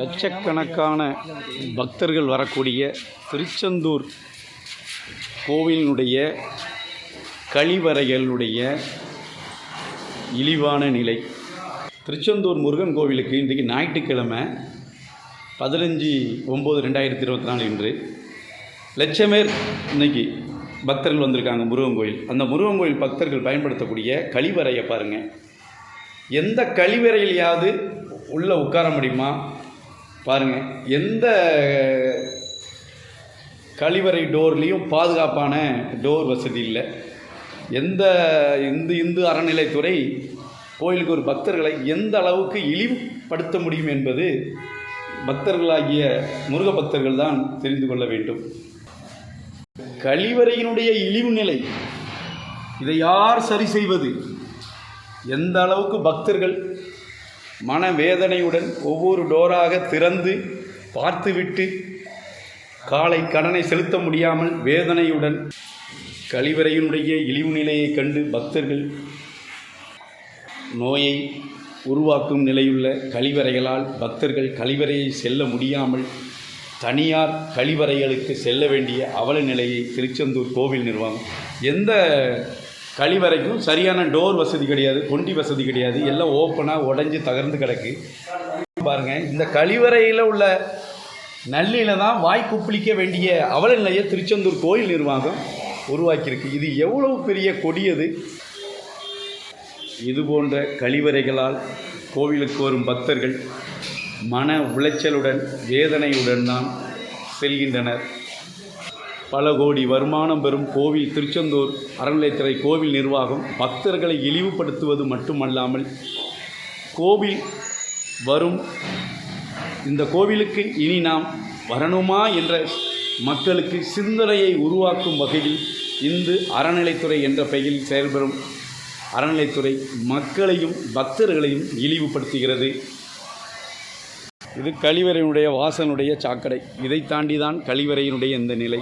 லட்சக்கணக்கான பக்தர்கள் வரக்கூடிய திருச்செந்தூர் கோவிலினுடைய கழிவறைகளுடைய இழிவான நிலை. திருச்செந்தூர் முருகன் கோவிலுக்கு இன்றைக்கு ஞாயிற்றுக்கிழமை பதினஞ்சு ஒம்பது ரெண்டாயிரத்தி இருபத்தி நாலு இன்று. லட்சமேர் இன்றைக்கி பக்தர்கள் வந்திருக்காங்க முருகன் கோயில். அந்த முருகன் கோயில் பக்தர்கள் பயன்படுத்தக்கூடிய கழிவறையை பாருங்கள் எந்த கழிவறையிலையாவது உள்ளே உட்கார முடியுமா? பாருங்கள் எந்த கழிவறை டோர்லேயும் பாதுகாப்பான டோர் வசதி இல்லை. எந்த இந்து இந்து அறநிலைத்துறை கோயிலுக்கு ஒரு பக்தர்களை எந்த அளவுக்கு இழிவுபடுத்த முடியும் என்பது பக்தர்களாகிய முருக பக்தர்கள் தான் தெரிந்து கொள்ள வேண்டும். கழிவறையினுடைய இழிவு நிலை. இதை யார் சரி செய்வது? எந்த அளவுக்கு பக்தர்கள் மனவேதனையுடன் ஒவ்வொரு டோராக திறந்து பார்த்துவிட்டு காலை கடனை செலுத்த முடியாமல் வேதனையுடன் கழிவறையினுடைய இழிவு நிலையை கண்டு பக்தர்கள் நோயை உருவாக்கும் நிலையுள்ள கழிவறைகளால் பக்தர்கள் கழிவறையை செல்ல முடியாமல் தனியார் கழிவறைகளுக்கு செல்ல வேண்டிய அவல நிலையை திருச்செந்தூர் கோவில் நிர்வாகம் எந்த கழிவறைக்கும் சரியான டோர் வசதி கிடையாது கொண்டி வசதி கிடையாது எல்லாம் ஓப்பனாக உடஞ்சி தகர்ந்து கிடக்கு. பாருங்கள் இந்த கழிவறையில் உள்ள நல்லில தான் வாய் குப்பிளிக்க வேண்டிய அவல நிலையை திருச்செந்தூர் கோயில் நிர்வாகம் உருவாக்கியிருக்கு. இது எவ்வளவு பெரிய கொடியது இது போன்ற கழிவறைகளால் கோவிலுக்கு வரும் பக்தர்கள் மன உளைச்சலுடன் வேதனையுடன் தான் செல்கின்றனர். பல கோடி வருமானம் பெறும் கோவில் திருச்செந்தூர் அறநிலையத்துறை கோவில் நிர்வாகம் பக்தர்களை இழிவுபடுத்துவது மட்டுமல்லாமல் கோவில் வரும் இந்த கோவிலுக்கு இனி நாம் வரணுமா என்ற மக்களுக்கு சிந்தனையை உருவாக்கும் வகையில் இந்து அறநிலைத்துறை என்ற பெயரில் செயல்படும் அறநிலைத்துறை மக்களையும் பக்தர்களையும் இழிவுபடுத்துகிறது. இது கழிவறையினுடைய வாசனுடைய சாக்கடை. இதை தாண்டி தான் கழிவறையினுடைய இந்த நிலை.